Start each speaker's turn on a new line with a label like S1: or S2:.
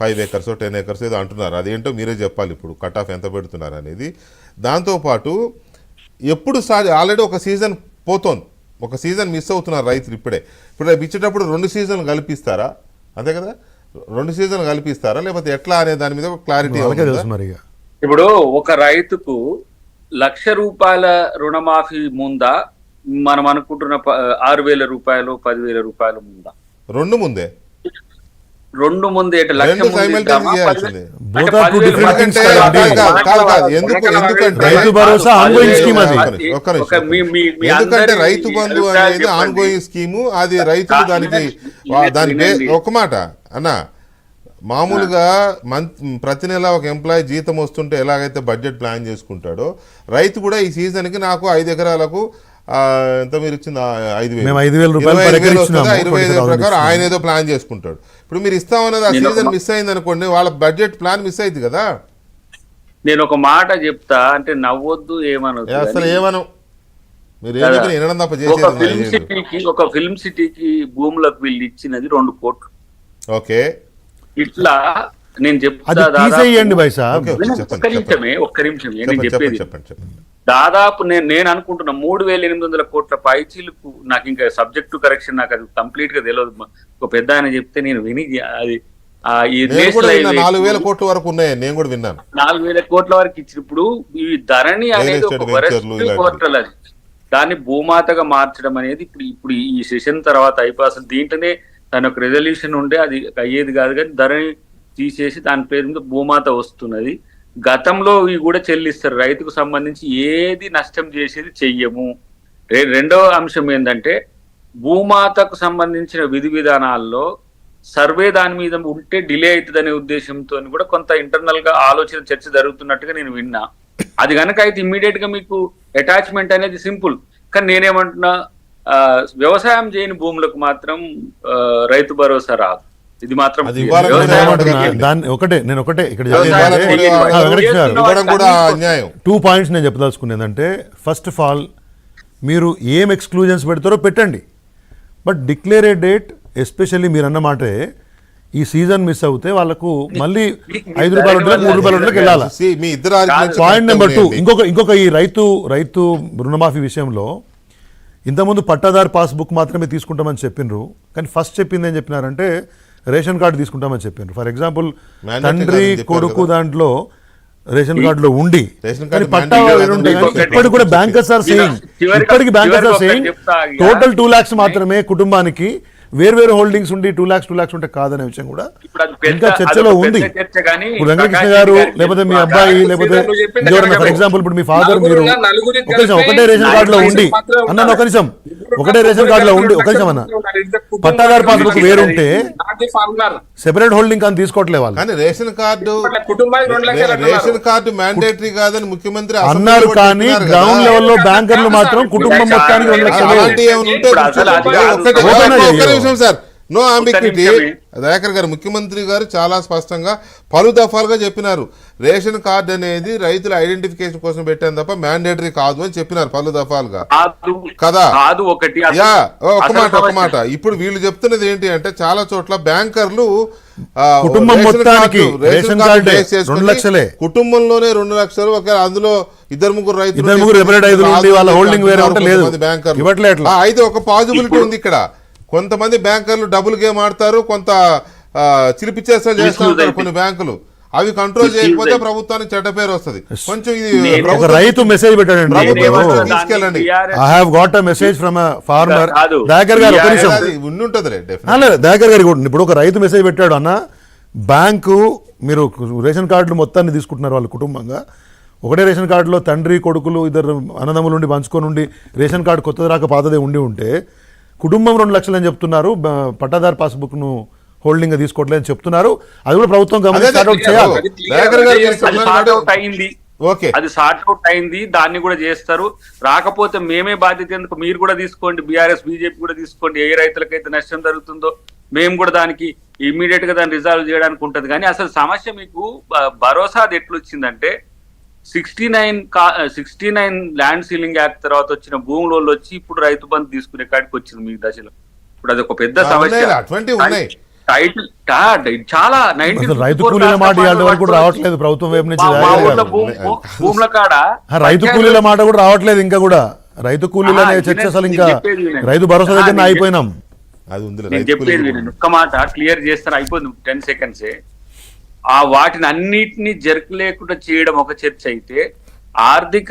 S1: Five acres ten acres ఏదో అంటున్నారు. అదేంటో మీరే చెప్పాలి ఇప్పుడు. కట్ ఆఫ్ ఎంత పెడుతున్నారు అనేది. దాంతోపాటు ఎప్పుడు స్టార్ట్ ఆల్రెడీ ఒక సీజన్ పోతోంది. ఒక సీజన్ మిస్ అవుతున్నారు రైతులు ఇప్పుడే. ఇప్పుడు రేపు ఇచ్చేటప్పుడు రెండు సీజన్లు కల్పిస్తారా? అంతే కదా? రెండు సీజన్లు కల్పిస్తారా? లేకపోతే ఎట్లా అనే దాని మీద క్లారిటీ
S2: ఇప్పుడు ఒక రైతుకు లక్ష రూపాయల రుణమాఫీ ముందా? మనం అనుకుంటున్న ఆరు వేల రూపాయలు పదివేల రూపాయలు ముందా?
S1: రెండు ముందే.
S2: రెండు ముందు ఏంటి లక్ష
S1: ఎందుకంటే
S3: రైతు
S1: రైతు బంధు అనేది
S2: చెప్పండి.
S1: ఆన్ గోయింగ్ స్కీము అది రైతులు
S2: కా-
S1: దానికి
S2: వినండి,
S1: వా- దాని బే-
S2: వినండి.
S1: ఒక మాట అన్న. మామూలుగా మంత్ ప్రతి నెల ఒక ఎంప్లాయీ జీతం వస్తుంటే ఎలాగైతే బడ్జెట్ ప్లాన్ చేసుకుంటాడో రైతు కూడా ఈ సీజన్కి నాకు ఐదు ఎకరాలకు ఎంత మీరు ఇచ్చింది? ఐదు వేలు.
S3: మేము ఐదు వేల రూపాయలు
S1: ఇరవై ఐదు
S3: per acre
S1: వేలు వస్తుందా?
S3: ఇచ్చినాము.
S1: ఇరవై ఐదు వేల
S3: 20,000
S1: ప్రకారం ఆయన. ఏదో ప్లాన్ చేసుకుంటాడు. ఇప్పుడు మీరు ఇస్తామన్నది ఆ సీజన్ మిస్ అయింది అనుకోండి వాళ్ళ బడ్జెట్ ప్లాన్ మిస్ అయింది కదా.
S2: నేను ఒక మాట చెప్తా అంటే నవ్వొద్దు ఏమనొద్దు
S1: ఏ అసలు ఏమనం
S2: ఒక ఫిల్మ్. సిటీకి ఒక ఫిల్మ్ సిటీకి భూములకు వీళ్ళు ఇచ్చినది రెండు కోట్లు.
S1: ఓకే.
S2: ఇట్లా నేను చెప్తా ఒక్క. నిమిషమే ఒక్క నిమిషమే నేను చెప్పేది
S1: చెప్పండి చెప్పండి చెప్పండి.
S2: దాదాపు నేను నేను అనుకుంటున్న మూడు వేల ఎనిమిది వందల కోట్ల పైచీలకు నాకు ఇంకా సబ్జెక్టు కరెక్షన్ నాకు అది కంప్లీట్గా తెలియదు ఒక పెద్ద ఆయన చెప్తే నేను విని అది
S1: నాలుగు వేల కోట్ల వరకు ఉన్నాయి నేను కూడా విన్నాను.
S2: నాలుగు వేల కోట్ల వరకు ఇచ్చినప్పుడు ఈ ధరణి అనేది ఒక. పోర్టల్ అది. దాన్ని భూమాతగా మార్చడం అనేది ఇప్పుడు ఇప్పుడు ఈ సెషన్ తర్వాత అయిపోయి అసలు దీంట్లోనే దాని ఒక రెజల్యూషన్ ఉండే అది అయ్యేది కాదు కానీ ధరణి తీసేసి దాని పేరు మీద భూమాత వస్తున్నది. గతంలో ఇవి కూడా చెల్లిస్తారు. రైతుకు సంబంధించి ఏది నష్టం చేసేది చెయ్యము. రెండవ అంశం ఏంటంటే భూమాతకు సంబంధించిన విధి విధానాల్లో సర్వే దాని మీద ఉంటే డిలే అవుతుందనే ఉద్దేశంతో కూడా కొంత ఇంటర్నల్గా ఆలోచన చర్చ జరుగుతున్నట్టుగా నేను విన్నా. అది కనుక అయితే ఇమ్మీడియట్గా మీకు అటాచ్మెంట్ అనేది సింపుల్. కానీ నేనేమంటున్నా వ్యవసాయం చేయని భూములకు మాత్రం రైతు భరోసా రాదు. ఇది మాత్రం?
S3: దాన్ని ఒకటే నేను ఒకటే ఇక్కడ టూ పాయింట్స్ నేను చెప్పదలుచుకునేది అంటే ఫస్ట్ ఆఫ్ ఆల్ మీరు ఏం ఎక్స్క్లూజన్స్ పెడతారో పెట్టండి. But declare a date especially మీరు అన్నమాటే ఈ సీజన్ మిస్ అవుతే వాళ్ళకు మళ్ళీ ఐదు రూపాయల మూడు రూపాయల వెళ్ళాలా? Point number two. ఇంకొక ఇంకొక ఈ రైతు రైతు రుణమాఫీ విషయంలో ఇంతకుముందు పట్టాదారు పాస్బుక్ మాత్రమే తీసుకుంటామని చెప్పిండ్రు కానీ ఫస్ట్ చెప్పింది ఏం చెప్పినారంటే రేషన్ కార్డు తీసుకుంటామని చెప్పిండ్రు ఫర్ ఎగ్జాంపుల్ తండ్రి
S1: చెప్పారు
S3: కొడుకు. దాంట్లో రేషన్ కార్డులో ఉండి
S1: చెప్పారు.
S3: ఇప్పటికి కూడా బ్యాంకర్స్ ఆర్ సేయింగ్ ఇప్పటికి bankers are saying. Total two lakhs మాత్రమే కుటుంబానికి వేరు వేరు హోల్డింగ్స్ ఉండి టూ లాక్స్ టూ లాక్స్ ఉంటే కాదనే విషయం కూడా ఇంకా చర్చలో ఉంది ఇప్పుడు వెంకటకృష్ణ గారు లేకపోతే మీ. అబ్బాయి లేకపోతే ఫర్. ఎగ్జాంపుల్ ఇప్పుడు మీ ఫాదర్ మీరు ఒక నిమిషం ఒకటే రేషన్ కార్డులో ఉండి అన్న ఒక. నిమిషం ఒకటే రేషన్ కార్డులో ఉండి ఒక నిమిషం అన్న పట్టాదారు పాస్బుక్ వేరుంటే సెపరేట్ హోల్డింగ్ కానీ తీసుకోవట్లే వాళ్ళు
S1: కానీ ration card ration. Card mandatory కాదని ముఖ్యమంత్రి
S3: అన్నారు కానీ గ్రౌండ్. లెవెల్లో బ్యాంకర్లు మాత్రం కుటుంబం మొత్తానికి రెండు లక్షలు
S1: నిమిషం సార్. నో అంబిక్విటీ. దయాకర్ గారు ముఖ్యమంత్రి గారు చాలా స్పష్టంగా పలు దఫాలుగా చెప్పినారు. రేషన్ కార్డు అనేది రైతుల ఐడెంటిఫికేషన్ కోసం పెట్టాను తప్ప మ్యాండేటరీ కాదు అని చెప్పినారు పలు దఫాలుగా.
S2: కాదు. ఒకటి.
S1: యా
S2: అసలు
S1: మాట ఒక్క
S2: సమస్య-
S1: మాట. ఇప్పుడు వీళ్ళు చెప్తున్నది ఏంటి అంటే చాలా చోట్ల బ్యాంకర్లు రేషన్
S3: మొత్తానికి
S1: కార్డు-
S3: రేషన్
S1: కార్డు
S3: కార్డే
S1: బేస్ చేసుకొని
S3: రెండు లక్షలే.
S1: కుటుంబంలోనే రెండు లక్షలు ఒక అందులో ఇద్దరు ముగ్గురు రైతులు అయితే ఒక పాజిబిలిటీ ఉంది ఇక్కడ. కొంతమంది బ్యాంకర్లు డబుల్ గేమ్ ఆడతారు కొంత ఆ, చిలిపిచ్చేస్తా చేస్తా
S2: Misuse
S1: ఉంటారు
S2: అయితే.
S1: కొన్ని బ్యాంకులు. అవి కంట్రోల్ చేయకపోతే. ప్రభుత్వానికి చెడ్డ పేరు వస్తుంది. కొంచెం ఇది
S3: ఒక రైతు మెసేజ్ పెట్టాడండి.
S1: తీసుకెళ్ళండి.
S3: I have got a message from a farmer. Dayakar గారు ఒక నిమిషం. దయాకర్ కూడా ఇప్పుడు ఒక రైతు మెసేజ్ పెట్టాడు అన్న. బ్యాంకు మీరు రేషన్ కార్డులు మొత్తాన్ని తీసుకుంటున్నారు వాళ్ళ కుటుంబంగా. ఒకటే రేషన్ కార్డులో తండ్రి కొడుకులు ఇద్దరు అన్నదమ్ములు ఉండి పంచుకొని ఉండి రేషన్ కార్డు కొత్తది రాక పాతదే ఉండి ఉంటే కుటుంబం రెండు లక్షలు అని చెప్తున్నారు. పట్టాదారు పాస్బుక్ను హోల్డింగ్ తీసుకోవట్లేదు అని చెప్తున్నారు. అది కూడా ప్రభుత్వం
S1: అదే
S3: గమనించి స్టార్ట్ అవుట్ చేయాలి.
S4: అది clear
S1: దయాకర్ గారు
S4: గా
S1: మీరు
S4: చేస్తారు.
S2: అది
S1: చెప్తున్నారు
S2: సార్ట్ అవుట్ అయింది.
S1: ఓకే.
S2: అది సార్ట్ అవుట్ అయింది. దాన్ని కూడా చేస్తారు. రాకపోతే మేమే బాధ్యత ఎందుకు? మీరు కూడా తీసుకోండి. బీఆర్ఎస్ బీజేపీ కూడా తీసుకోండి. ఏ రైతులకైతే నష్టం జరుగుతుందో మేము కూడా దానికి ఇమ్మీడియట్గా దాన్ని రిజాల్వ్ చేయడానికి ఉంటది. కానీ అసలు సమస్య మీకు భరోసా అది ఎట్లొచ్చిందంటే sixty nine sixty nine land ceiling act తర్వాత వచ్చిన భూముల వచ్చి ఇప్పుడు రైతు బంధు తీసుకునే కాడికి వచ్చింది మీ దశలో. ఇప్పుడు అది ఒక పెద్ద సమస్య. టైటిల్ టా- చాలా
S3: రైతు కూలీల మాట కూడా రావట్లేదు ప్రభుత్వం వైపు నుంచి
S2: భూముల కాడ
S3: రైతు కూలీల మాట కూడా రావట్లేదు ఇంకా కూడా. రైతు కూలీల
S2: ఆ,
S3: అనే చర్చ
S2: వినండి,
S3: అసలు ఇంకా. రైతు భరోసా దగ్గర అయిపోయినాం.
S1: అది ఉంది
S2: ఒక్క మాట క్లియర్ చేస్తాను అయిపోయింది టెన్ సెకండ్సే. ఆ వాటిని అన్నిటినీ జరగలేకుండా చేయడం ఒక చర్చ అయితే ఆర్థిక